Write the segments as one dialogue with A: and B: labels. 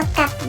A: ยอ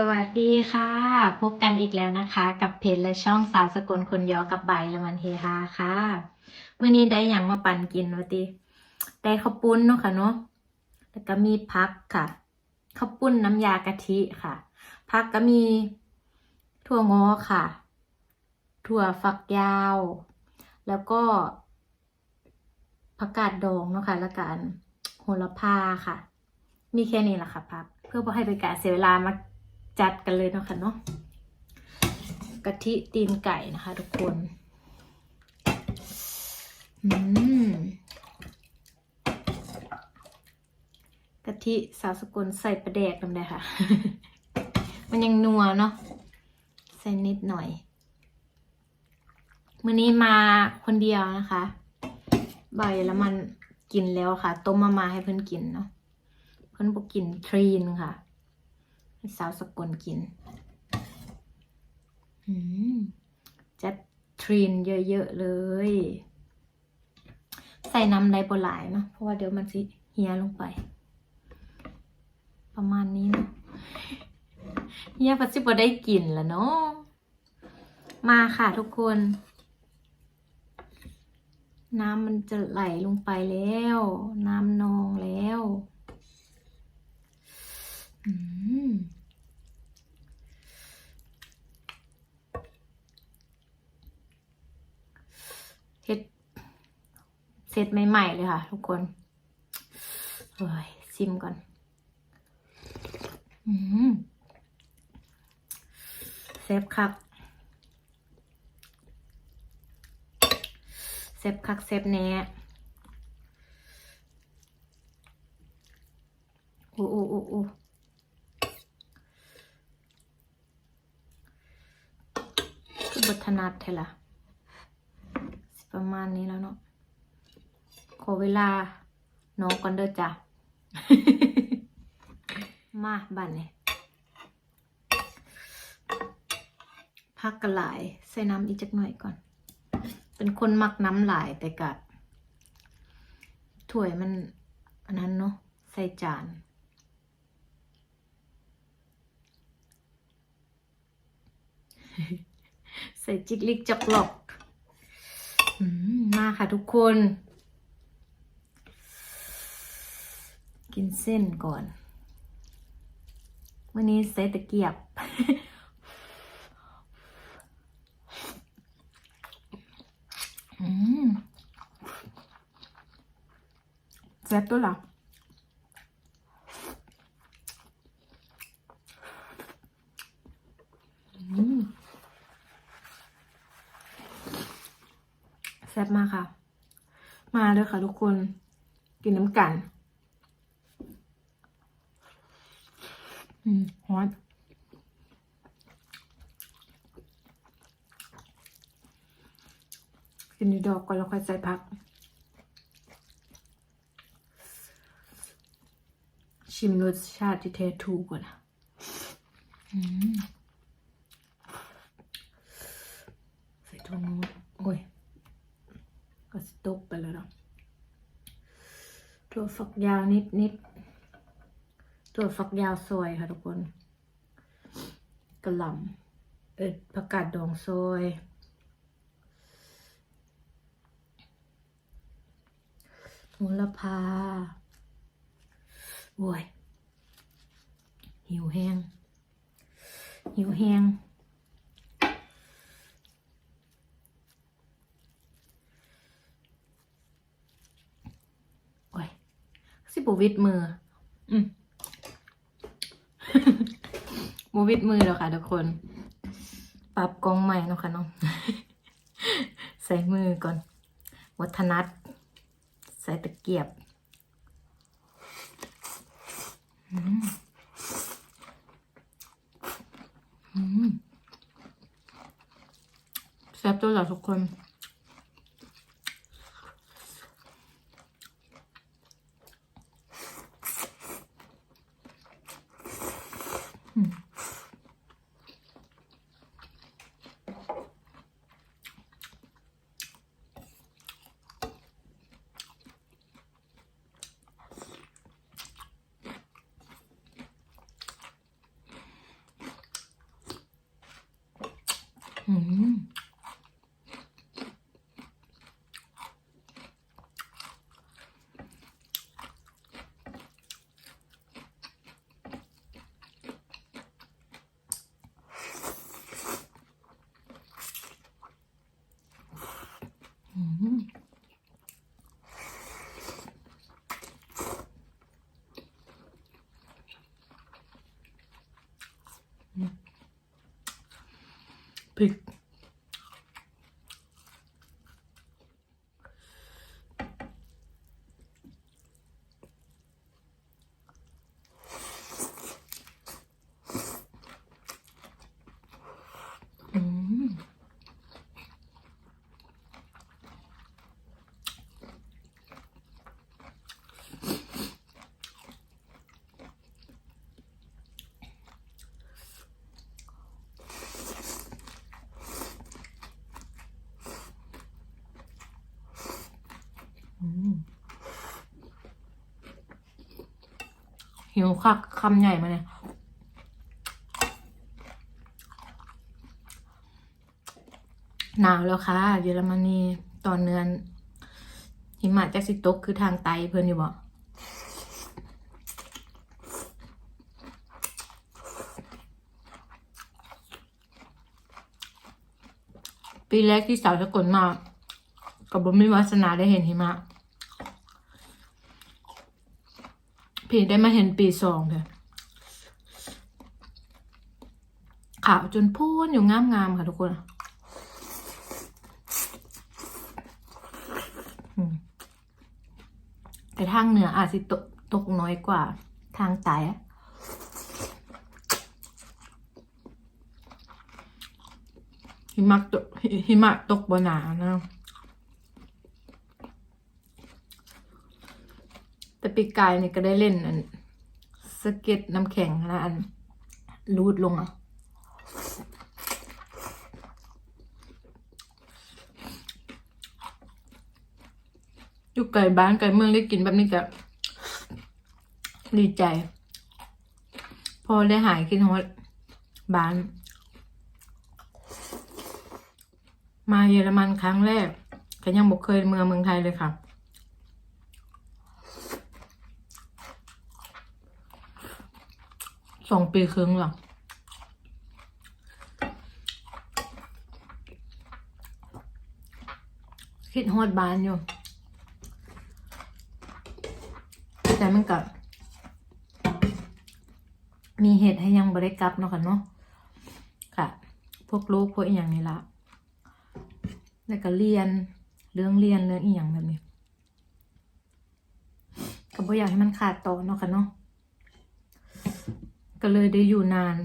B: สวัสดีค่ะ พบกันอีกแล้วนะคะ กับเพจและช่องสาวสกลคนยอกับใบละมันเฮฮาค่ะมื่อนี้ได้อย่างมาปั่นกินวะติได้ข้าวปุ้นเนาะค่ะเนาะแล้วก็มีพักค่ะข้าวปุ้นน้ำยากะทิค่ะ พักก็มีถั่วงอค่ะ ถั่วฝักยาว แล้วก็ผักกาดดองเนาะค่ะแล้วกันโหระพาค่ะ มีแค่นี้แหละค่ะพัก เพื่อบ่ให้เป็นการเสียเวลามา จัดกันเลยเนาะค่ะเนาะกะทิตีนไก่นะคะ ทุกคนอืมกะทิสาวสกุลใส่ประแดกลงได้ค่ะ มันยังนัวเนาะใส่นิดหน่อยมื้อนี้มาคนเดียวนะคะใบายแล้วมันกินแล้วค่ะ ต้มมามาให้เพื่อนกินเนาะเพิ่อนบอกกินทรีนค่ะ ให้สาวสกลกินอืมจัดทรีนเยอะๆเลย ใส่น้ำได้บ่หลายเนาะเพราะว่าเดี๋ยวมันสิเฮียลงไป ประมาณนี้เนาะเฮียพัดสิบ่ได้กินแล้วเนาะมาค่ะทุกคน น้ำมันจะไหลลงไปแล้ว น้ำนองแล้ว อืมเฮ็ด เสร็จใหม่ ๆ เลยค่ะ ทุกคนเฮ้ยซิมก่อน อืมเซฟคักเซฟคักเซฟแหน่โอ้โอ้โอ้โอ้คือบทนัดเทล่ะสิประมาณนี้แล้วเนาะ ขอเวลาน้องก่อนเด้อจ้ะ มาบันเนี่ยพักกระหลายใส่น้ำอีกจักหน่อยก่อน เป็นคนมักน้ำหลายแต่กะถ้วยมันอันนั้นเนาะใส่จานใส่จิกลิกจักหลอกอมมาค่ะทุกคน กินเส้นก่อน วันนี้ใส่ตะเกียบ อืมแซ่บตัวหรออืมแซ่บมากค่ะ มาเลยค่ะทุกคน กินน้ำกัน อืมฮอตกินดีดอกก่อนแล้วค่อยใส่ผัก ชิมรสชาติที่แท้ถูกก่อนนะอืมใส่ถั่วงอกโอ้ย ก็สต๊กไปแล้วเนาะถั่วฝักยาวนิดนิด ถั่วฝักยาวซอยค่ะทุกคนกระหล่ำเอ็ดผักกาดดองซอย โหระพาโอ้ยหิวแห้ง หิวแห้งโอ้ยสิบวิดมือ อืม บวิดมือแล้วค่ะทุกคน ปรับกล้องใหม่เนาะค่ะน้องใส่มือก่อน วัฒนัดใส่ตะเกียบอืมอืมแซ่บตัวเหรอทุกคน อืมอืมอืม พ หิวคักคำใหญ่มาเนี่ยหนาวแล้วค่ะ เยอรมนีตอนเนือนหิมะจากสิตกคือทางไตเพื่อนอยู่บ่ปีแรกที่สาวสกลมากับบ่มีวาสนาได้เห็นหิมะ พี่ได้มาเห็นปีสองเถอะขาวจนพูนอยู่งามๆค่ะทุกคนแต่ทางเหนืออาจสิตกตกน้อยกว่าทางใต้หิมะตกหิมะตกบนหนานะ แต่ ปีกายนี่ก็ได้เล่นอันสเก็ตน้ำแข็งนะอันรูดลงอะอยู่ไกลบ้านไกลเมืองได้กินแบบนี้ก็ดีใจ พอได้หายกินฮอดบ้าน มาเยอรมันครั้งแรกก็ยังบอกเคยเมืองเมืองไทยเลยค่ะ สองปีครึ่งหรอคิดฮอดบ้านอยู่ แต่มันกับมีเหตุให้ยังบริกลับเนาะค่ะเนาะค่ะ พวกลูกพวกอีหยังนี่ละแล้วก็เรียนเรื่องเรียนเรื่องอีหยังแบบนี้ก็บ่อยากให้มันขาดต่อเนาะค่ะเนาะ ก็เลยได้อยู่นาน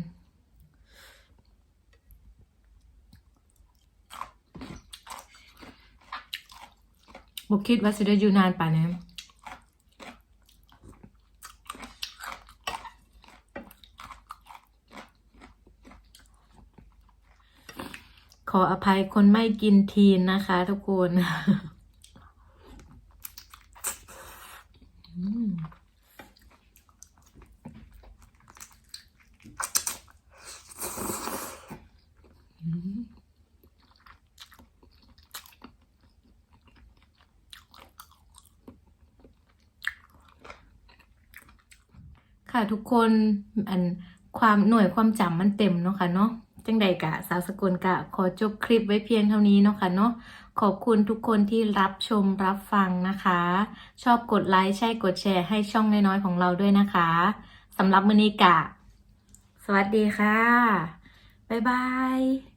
B: บคิดว่าสิได้อยู่นานป่านนี้ขออภัยคนไม่กินทีนนะคะทุกคน อืม ค่ะทุกคนอันความหน่วยความจำมันเต็มเนาะค่ะเนาะจังใดกะสาวสกุลกะขอจบคลิปไว้เพียงเท่านี้เนาะค่ะเนาะขอบคุณทุกคนที่รับชมรับฟังนะคะ ชอบกดไลค์ใช่กดแชร์ให้ช่องน้อยๆของเราด้วยนะคะสำหรับมือนี้กะ สวัสดีค่ะ บ๊ายบาย